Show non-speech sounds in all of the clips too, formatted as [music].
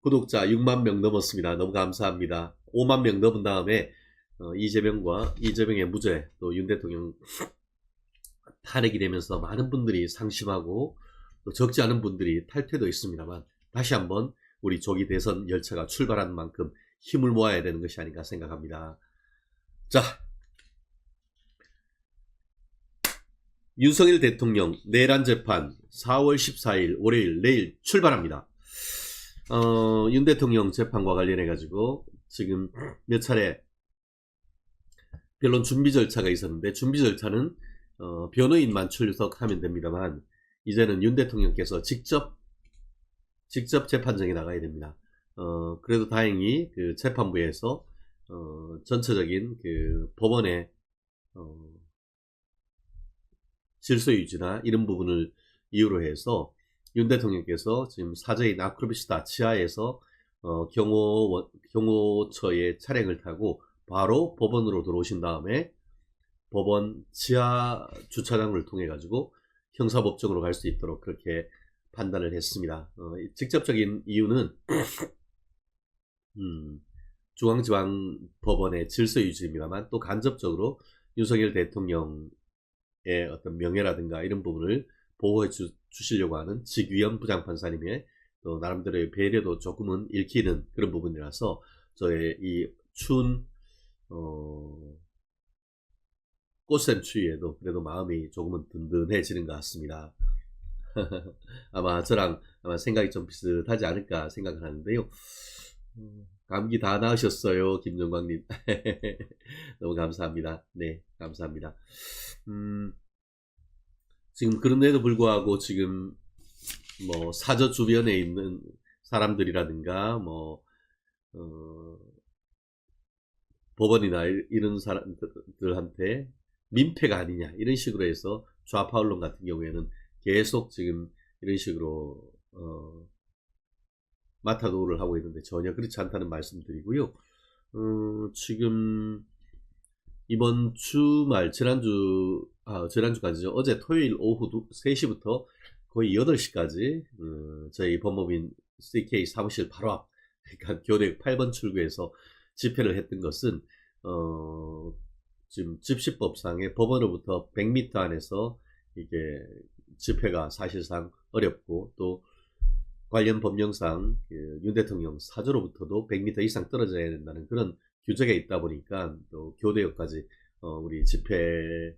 구독자 6만 명 넘었습니다. 너무 감사합니다. 5만 명 넘은 다음에 어, 이재명과 이재명의 무죄 또 윤 대통령 탄핵이 되면서 많은 분들이 상심하고 또 적지 않은 분들이 탈퇴도 있습니다만 다시 한번 우리 조기 대선 열차가 출발한 만큼 힘을 모아야 되는 것이 아닌가 생각합니다. 자, 윤석열 대통령 내란 재판 4월 14일 월요일 내일 출발합니다. 어, 윤 대통령 재판과 관련해 가지고 지금 몇 차례 변론 준비 절차가 있었는데 준비 절차는 어, 변호인만 출석하면 됩니다만 이제는 윤 대통령께서 직접 직접 재판정에 나가야 됩니다. 어, 그래도 다행히 그 재판부에서 어, 전체적인 그 법원의 어, 질서 유지나 이런 부분을 이유로 해서 윤 대통령께서 지금 사저인 아크로비스타 지하에서 어, 경호 경호처의 차량을 타고 바로 법원으로 들어오신 다음에 법원 지하 주차장을 통해 가지고 형사법정으로 갈 수 있도록 그렇게 판단을 했습니다. 어, 직접적인 이유는 [clears throat] 음, 중앙지방법원의 질서 유지입니다만 또 간접적으로 윤석열 대통령의 어떤 명예라든가 이런 부분을 보호해 주, 시려고 하는 직위원 부장판사님의 또 나름대로의 배려도 조금은 읽히는 그런 부분이라서 저의 이 추운 어, 꽃샘 추위에도 그래도 마음이 조금은 든든해지는 것 같습니다. [laughs] 아마 저랑 아마 생각이 좀 비슷하지 않을까 생각을 하는데요. 음, 감기 다 나으셨어요, 김정광님. [laughs] 너무 감사합니다. 네, 감사합니다. 음, 지금 그런데도 불구하고 지금 뭐 사저 주변에 있는 사람들이라든가 뭐 어, 법원이나 이- 이런 사람들한테 민폐가 아니냐 이런 식으로 해서 좌파 언론 같은 경우에는 계속 지금 이런 식으로 어, 마타도를 하고 있는데 전혀 그렇지 않다는 말씀드리고요. 어, 지금 이번 주말 지난주 아 지난주까지죠. 어제 토요일 오후 3시부터 거의 8시까지 어, 저희 법무민 CK 사무실 바로 앞 그러니까 교대 8번 출구에서 집회를 했던 것은 어, 지금 집시법상의 법원으로부터 100m 안에서 이게 집회가 사실상 어렵고 또 관련 법령상 그윤 대통령 사저로부터도 100m 이상 떨어져야 된다는 그런 규제가 있다 보니까 또 교대역까지 어, 우리 집회의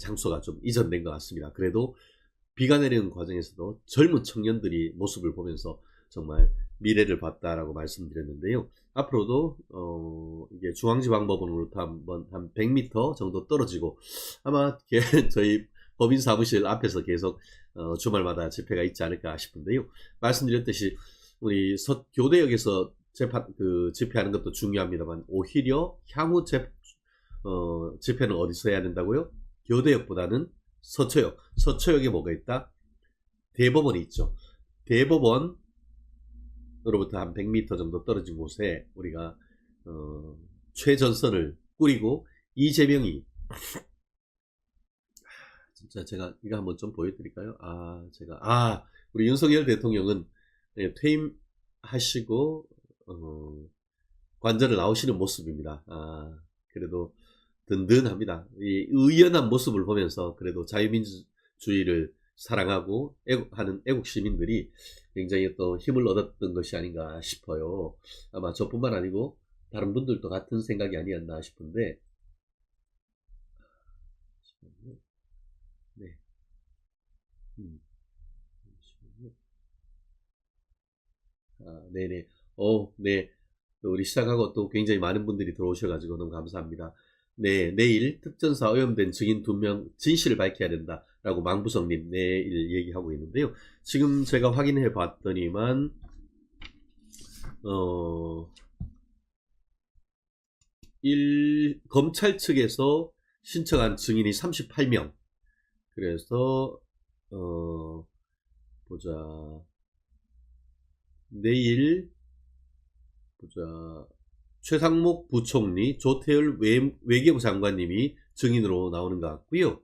장소가 좀 이전된 것 같습니다. 그래도 비가 내리는 과정에서도 젊은 청년들이 모습을 보면서 정말 미래를 봤다라고 말씀드렸는데요. 앞으로도 어, 이게 중앙지방법원으로부터 한번 한 100m 정도 떨어지고 아마 게- [laughs] 저희 법인 사무실 앞에서 계속 어, 주말마다 집회가 있지 않을까 싶은데요. 말씀드렸듯이 우리 서, 교대역에서 재판 그 집회하는 것도 중요합니다만 오히려 향후 재, 어, 집회는 어디서 해야 된다고요? 교대역보다는 서초역. 서초역에 뭐가 있다? 대법원이 있죠. 대법원으로부터 한 100m 정도 떨어진 곳에 우리가 어, 최전선을 꾸리고 이재명이 진짜 제가 이거 한번 좀 보여드릴까요? 아 제가 아 우리 윤석열 대통령은 네, 퇴임하시고 어, 관절을 나오시는 모습입니다. 아 그래도 든든합니다. 이 의연한 모습을 보면서 그래도 자유민주주의를 사랑하고 애국 하는 애국 시민들이 굉장히 또 힘을 얻었던 것이 아닌가 싶어요. 아마 저뿐만 아니고 다른 분들도 같은 생각이 아니었나 싶은데 네. 음. 아, 네네. 어, 네. 또 우리 시작하고 또 굉장히 많은 분들이 들어오셔가지고 너무 감사합니다. 네, 내일 특전사 오염된 증인 두 명 진실을 밝혀야 된다 라고 망부성님 내일 얘기하고 있는데요. 지금 제가 확인해 봤더니만 어, 일, 검찰 측에서 신청한 증인이 38명. 그래서 어, 보자. 내일 보자. 최상목 부총리, 조태열 외, 외교부 장관님이 증인으로 나오는 것 같고요.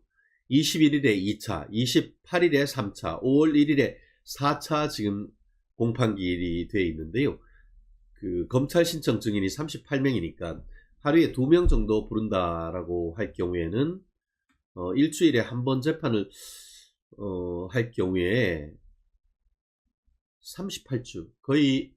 21일에 2차, 28일에 3차, 5월 1일에 4차 지금 공판기일이 돼 있는데요. 그 검찰 신청 증인이 38명이니까 하루에 2명 정도 부른다라고 할 경우에는 어, 일주일에 한 번 재판을 어, 할 경우에 38주 거의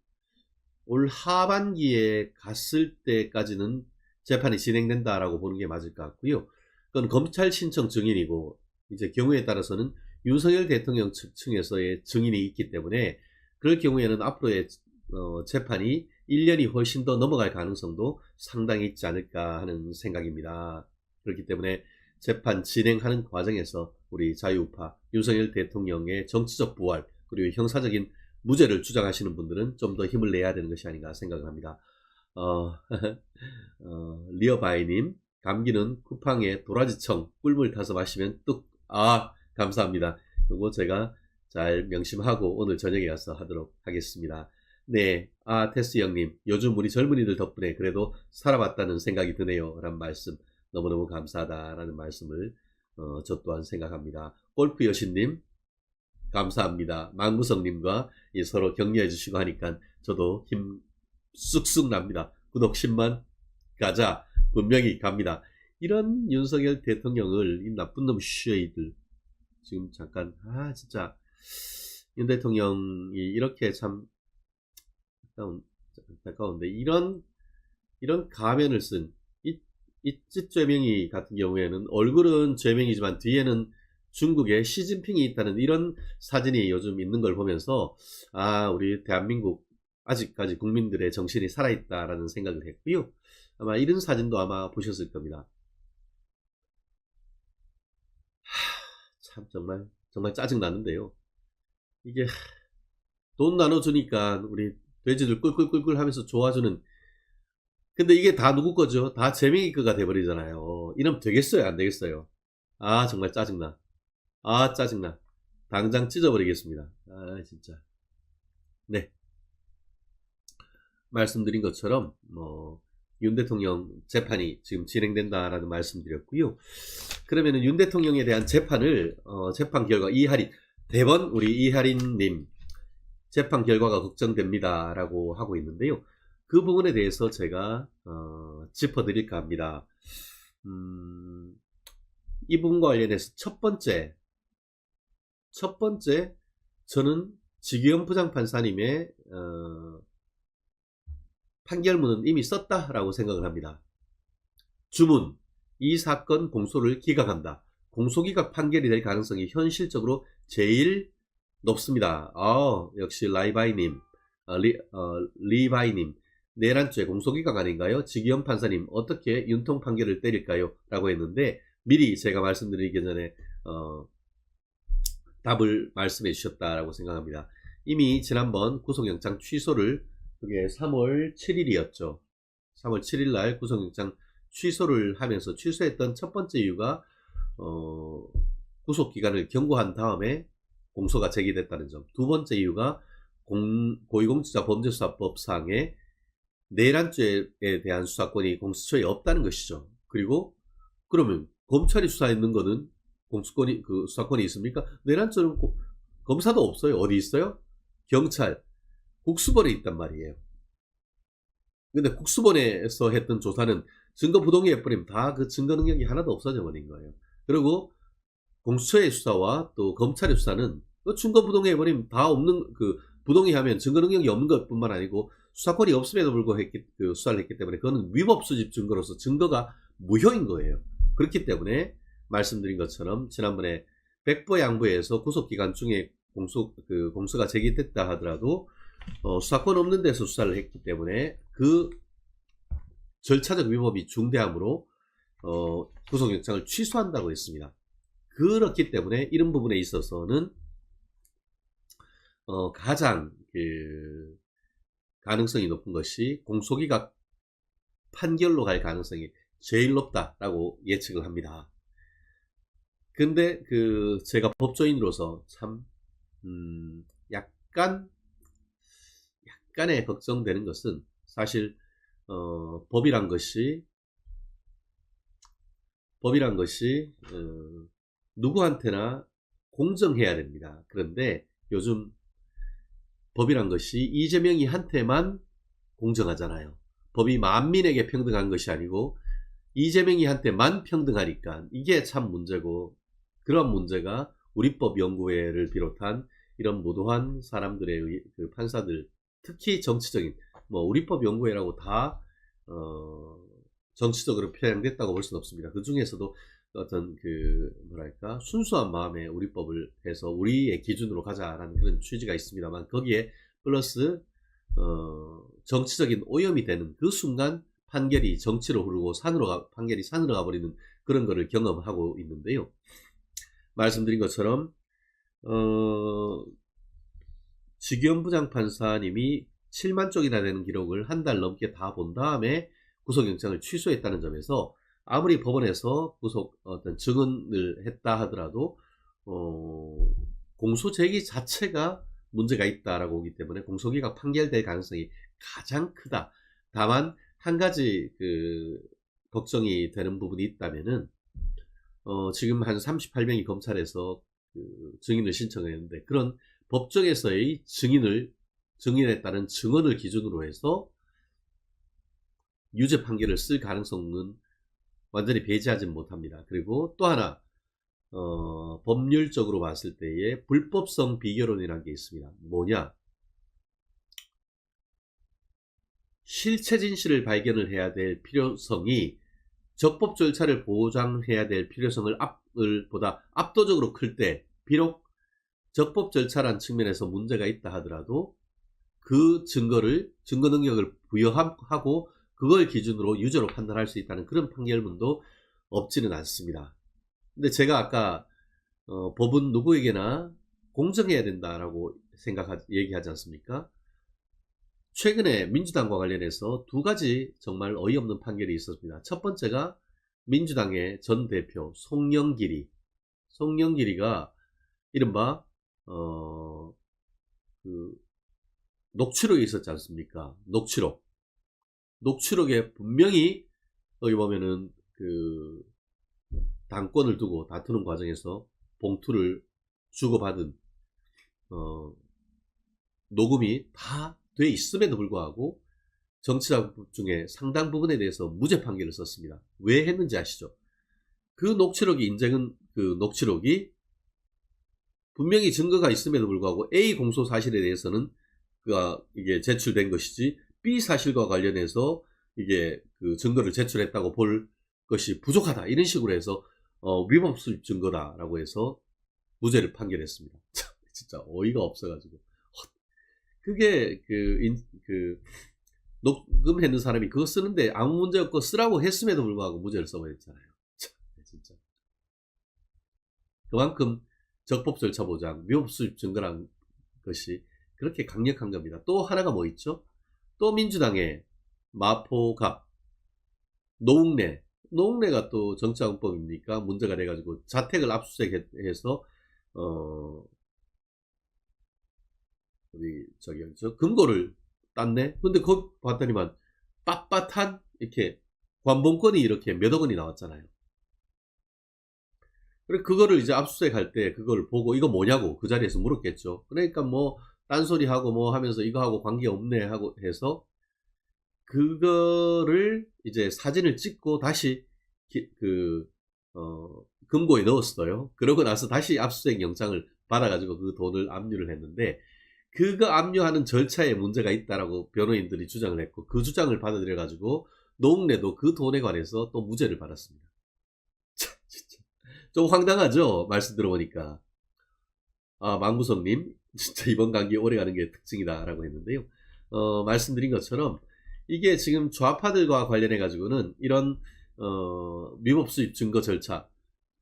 올 하반기에 갔을 때까지는 재판이 진행된다라고 보는 게 맞을 것 같고요. 그건 검찰 신청 증인이고 이제 경우에 따라서는 윤석열 대통령 측 층에서의 증인이 있기 때문에 그럴 경우에는 앞으로의 어, 재판이 1년이 훨씬 더 넘어갈 가능성도 상당히 있지 않을까 하는 생각입니다. 그렇기 때문에 재판 진행하는 과정에서 우리 자유우파 윤석열 대통령의 정치적 부활 그리고 형사적인 무죄를 주장하시는 분들은 좀 더 힘을 내야 되는 것이 아닌가 생각을 합니다. 어, [laughs] 어, 리어바이님 감기는 쿠팡에 도라지청 꿀물 타서 마시면 뚝 아 감사합니다. 요거 제가 잘 명심하고 오늘 저녁에 가서 하도록 하겠습니다. 네, 아 테스 형님 요즘 우리 젊은이들 덕분에 그래도 살아봤다는 생각이 드네요. 라는 말씀 너무너무 감사하다라는 말씀을 어, 저 또한 생각합니다. 골프 여신님 감사합니다. 망무성님과 서로 격려해 주시고 하니까 저도 힘 쑥쑥 납니다. 구독 10만 가자 분명히 갑니다. 이런 윤석열 대통령을 이 나쁜 놈 쉐이들 지금 잠깐 아 진짜 윤 대통령이 이렇게 참 안타까운, 안타까운데 이런 이런 가면을 쓴 이, 이집 죄명이 같은 경우에는 얼굴은 죄명이지만 뒤에는 중국에 시진핑이 있다는 이런 사진이 요즘 있는 걸 보면서 아 우리 대한민국 아직까지 국민들의 정신이 살아있다라는 생각을 했고요. 아마 이런 사진도 아마 보셨을 겁니다. 참 정말 정말 짜증 나는데요. 이게 돈 나눠주니까 우리 돼지들 꿀꿀꿀꿀 하면서 좋아주는 근데 이게 다 누구 거죠? 다 재명이 거가 돼버리잖아요. 이러면 되겠어요? 안 되겠어요? 아 정말 짜증나. 아 짜증나. 당장 찢어버리겠습니다. 아 진짜. 네. 말씀드린 것처럼 뭐 윤 대통령 재판이 지금 진행된다라는 말씀드렸고요. 그러면은 윤 대통령에 대한 재판을 어, 재판 결과 이하린 대번 우리 이하린님 재판 결과가 걱정됩니다라고 하고 있는데요. 그 부분에 대해서 제가 어, 짚어드릴까 합니다. 음, 이 부분과 관련해서 첫 번째 첫 번째 저는 지기현 부장판사님의 어, 판결문은 이미 썼다라고 생각을 합니다. 주문, 이 사건 공소를 기각한다. 공소기각 판결이 될 가능성이 현실적으로 제일 높습니다. 아, 역시 라이바이님, 어, 리, 어, 리바이님, 내란죄 공소기각 아닌가요? 지기현 판사님, 어떻게 윤통 판결을 때릴까요? 라고 했는데, 미리 제가 말씀드리기 전에, 어, 답을 말씀해 주셨다라고 생각합니다. 이미 지난번 구속영장 취소를 그게 3월 7일이었죠. 3월 7일 날 구속영장 취소를 하면서 취소했던 첫 번째 이유가 어, 구속 기간을 경고한 다음에 공소가 제기됐다는 점. 두 번째 이유가 공, 고위공직자 범죄수사법상의 내란죄에 대한 수사권이 공수처에 없다는 것이죠. 그리고 그러면 검찰이 수사했는 거는 공수권이 그 수사권이 있습니까? 내란죄는 검사도 없어요. 어디 있어요? 경찰, 국수본에 있단 말이에요. 근데 국수본에서 했던 조사는 증거 부동이 해버리면 다그 증거 능력이 하나도 없어져 버린 거예요. 그리고 공수처의 수사와 또 검찰의 수사는 그 증거 부동이 해버리면 다 없는 그 부동이 하면 증거 능력이 없는 것뿐만 아니고 수사권이 없음에도 불구하고 했기, 그 수사를 했기 때문에 그거는 위법 수집 증거로서 증거가 무효인 거예요. 그렇기 때문에 말씀드린 것처럼 지난번에 백보 양보에서 구속 기간 중에 공소 그 공소가 제기됐다 하더라도 어, 수사권 없는 데서 수사를 했기 때문에 그 절차적 위법이 중대함으로 어, 구속영장을 취소한다고 했습니다. 그렇기 때문에 이런 부분에 있어서는 어, 가장 그 가능성이 높은 것이 공소기각 판결로 갈 가능성이 제일 높다라고 예측을 합니다. 근데 그 제가 법조인으로서 참 음, 약간 약간의 걱정되는 것은 사실 어, 법이란 것이 법이란 것이 어, 누구한테나 공정해야 됩니다. 그런데 요즘 법이란 것이 이재명이 한테만 공정하잖아요. 법이 만민에게 평등한 것이 아니고 이재명이 한테만 평등하니까 이게 참 문제고 그런 문제가 우리법 연구회를 비롯한 이런 무도한 사람들의 의- 그 판사들 특히 정치적인 뭐 우리법 연구회라고 다 어, 정치적으로 편향됐다고 볼 수는 없습니다. 그 중에서도 어떤 그 뭐랄까 순수한 마음에 우리법을 해서 우리의 기준으로 가자라는 그런 취지가 있습니다만 거기에 플러스 어, 정치적인 오염이 되는 그 순간 판결이 정치로 흐르고 산으로 가, 판결이 산으로 가버리는 그런 거를 경험하고 있는데요. 말씀드린 것처럼 어, 지기현 부장판사님이 7만 쪽이나 되는 기록을 한 달 넘게 다 본 다음에 구속영장을 취소했다는 점에서 아무리 법원에서 구속 어떤 증언을 했다 하더라도 어, 공소 제기 자체가 문제가 있다라고 보기 때문에 공소기각 판결될 가능성이 가장 크다. 다만 한 가지 그 걱정이 되는 부분이 있다면은 어, 지금 한 38명이 검찰에서 그 증인을 신청했는데 그런 법정에서의 증인을 증인에 따른 증언을 기준으로 해서 유죄 판결을 쓸 가능성은 완전히 배제하지는 못합니다. 그리고 또 하나 어, 법률적으로 봤을 때의 불법성 비결론이라는 게 있습니다. 뭐냐? 실체 진실을 발견을 해야 될 필요성이 적법 절차를 보장해야 될 필요성을 앞을 보다 압도적으로 클 때 비록 적법 절차란 측면에서 문제가 있다 하더라도 그 증거를 증거 능력을 부여하고 그걸 기준으로 유죄로 판단할 수 있다는 그런 판결문도 없지는 않습니다. 근데 제가 아까 어, 법은 누구에게나 공정해야 된다라고 생각 얘기하지 않습니까? 최근에 민주당과 관련해서 두 가지 정말 어이없는 판결이 있었습니다. 첫 번째가 민주당의 전 대표 송영길이 송영길이가 이른바 어, 그 녹취록이 있었지 않습니까? 녹취록. 녹취록에 분명히 여기 보면은 그 당권을 두고 다투는 과정에서 봉투를 주고받은 어, 녹음이 다 돼 있음에도 불구하고 정치자 중에 상당 부분에 대해서 무죄 판결을 썼습니다. 왜 했는지 아시죠? 그 녹취록이 인정은 그 녹취록이 분명히 증거가 있음에도 불구하고 A 공소 사실에 대해서는 그 이게 제출된 것이지 B 사실과 관련해서 이게 그 증거를 제출했다고 볼 것이 부족하다 이런 식으로 해서 어, 위법 수입 증거다라고 해서 무죄를 판결했습니다. [laughs] 참, 진짜 어이가 없어가지고 그게 그, 인, 그 녹음 했는 사람이 그거 쓰는데 아무 문제 없고 쓰라고 했음에도 불구하고 무죄를 써버렸잖아요. [laughs] 참, 진짜 그만큼 적법 절차 보장, 위법 수입 증거란 것이 그렇게 강력한 겁니다. 또 하나가 뭐 있죠? 또 민주당의 마포갑, 노웅래, 노웅래가 또 정치화법입니까? 문제가 돼가지고 자택을 압수수색해서 어 우리 저기 저 금고를 땄네. 근데 거기 봤더니만 빳빳한 이렇게 관봉권이 이렇게 몇억 원이 나왔잖아요. 그래 그거를 이제 압수수색 할 때 그걸 보고 이거 뭐냐고 그 자리에서 물었겠죠. 그러니까 뭐 딴소리 하고 뭐 하면서 이거 하고 관계 없네 하고 해서 그거를 이제 사진을 찍고 다시 기, 그 어, 금고에 넣었어요. 그러고 나서 다시 압수수색 영장을 받아가지고 그 돈을 압류를 했는데 그거 압류하는 절차에 문제가 있다라고 변호인들이 주장을 했고 그 주장을 받아들여 가지고 노웅래도 그 돈에 관해서 또 무죄를 받았습니다. 참, 진짜 좀 황당하죠? 말씀 들어보니까 아 망구성님 진짜 이번 감기 오래 가는 게 특징이다라고 했는데요. 어, 말씀드린 것처럼 이게 지금 좌파들과 관련해 가지고는 이런 어, 위법 수입 증거 절차,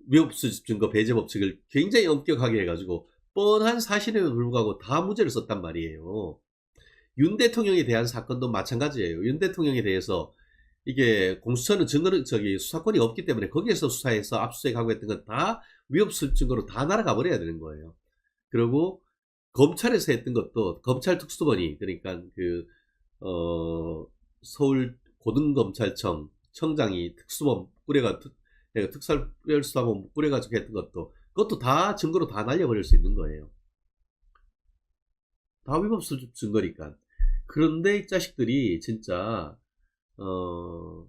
위법 수입 증거 배제 법칙을 굉장히 엄격하게 해가지고 뻔한 사실에도 불구하고 다 무죄를 썼단 말이에요. 윤 대통령에 대한 사건도 마찬가지예요. 윤 대통령에 대해서 이게 공수처는 증거는 저기 수사권이 없기 때문에 거기에서 수사해서 압수수색하고 했던 건 다 위법 수입 증거로 다 날아가 버려야 되는 거예요. 그리고 검찰에서 했던 것도 검찰 특수본이 그러니까 그 어, 서울 고등검찰청 청장이 특수본 꾸려가 특, 특설수사본 꾸려가지고 했던 것도 그것도 다 증거로 다 날려버릴 수 있는 거예요. 다 위법 수집 증거니까. 그런데 이 자식들이 진짜 어,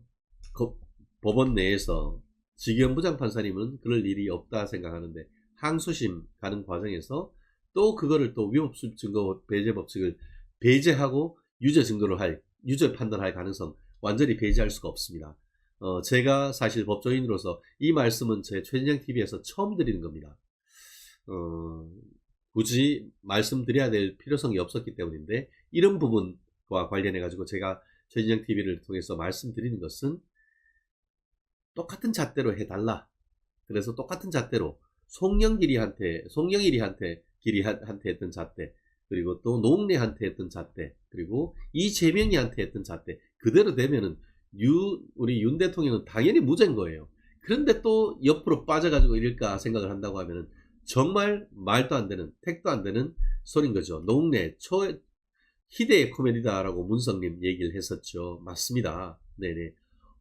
거- 법원 내에서 지기현 부장 판사님은 그럴 일이 없다 생각하는데 항소심 가는 과정에서 또 그거를 또 위법 수집 증거 배제 법칙을 배제하고 유죄 증거를 할 유죄 판단할 가능성 완전히 배제할 수가 없습니다. 어, 제가 사실 법조인으로서 이 말씀은 제 최진영 TV에서 처음 드리는 겁니다. 어, 굳이 말씀드려야 될 필요성이 없었기 때문인데 이런 부분과 관련해 가지고 제가 최진영 TV를 통해서 말씀드리는 것은 똑같은 잣대로 해달라. 그래서 똑같은 잣대로 송영길이한테 송영일이한테 길이한테 했던 잣대 그리고 또 노웅래한테 했던 잣대 그리고 이재명이한테 했던 잣대 그대로 되면은 유 우리 윤 대통령은 당연히 무죄인 거예요. 그런데 또 옆으로 빠져가지고 이럴까 생각을 한다고 하면은 정말 말도 안 되는 택도 안 되는 소린 거죠. 노웅래 초 희대의 코미디다라고 문성님 얘기를 했었죠. 맞습니다. 네네.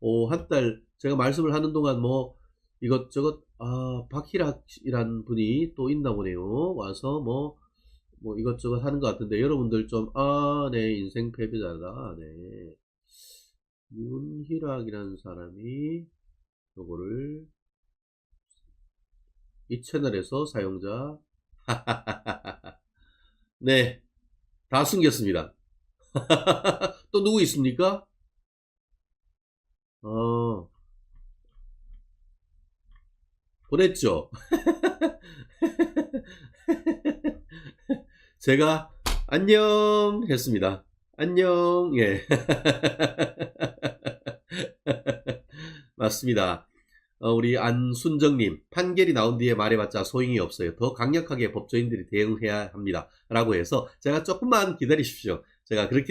오, 한 달 제가 말씀을 하는 동안 뭐 이것저것 아 박희락이란 분이 또 있나 보네요. 와서 뭐 뭐 이것저것 하는 것 같은데 여러분들 좀 아, 네 인생 패배자다. 네. 윤희락이라는 사람이 요거를 이 채널에서 사용자 [laughs] 네. 다 숨겼습니다. [laughs] 또 누구 있습니까? 어, 보냈죠. [laughs] 제가 안녕 했습니다. 안녕. 예. [laughs] 맞습니다. 어, 우리 안순정님, 판결이 나온 뒤에 말해봤자 소용이 없어요. 더 강력하게 법조인들이 대응해야 합니다. 라고 해서 제가 조금만 기다리십시오. 제가 그렇게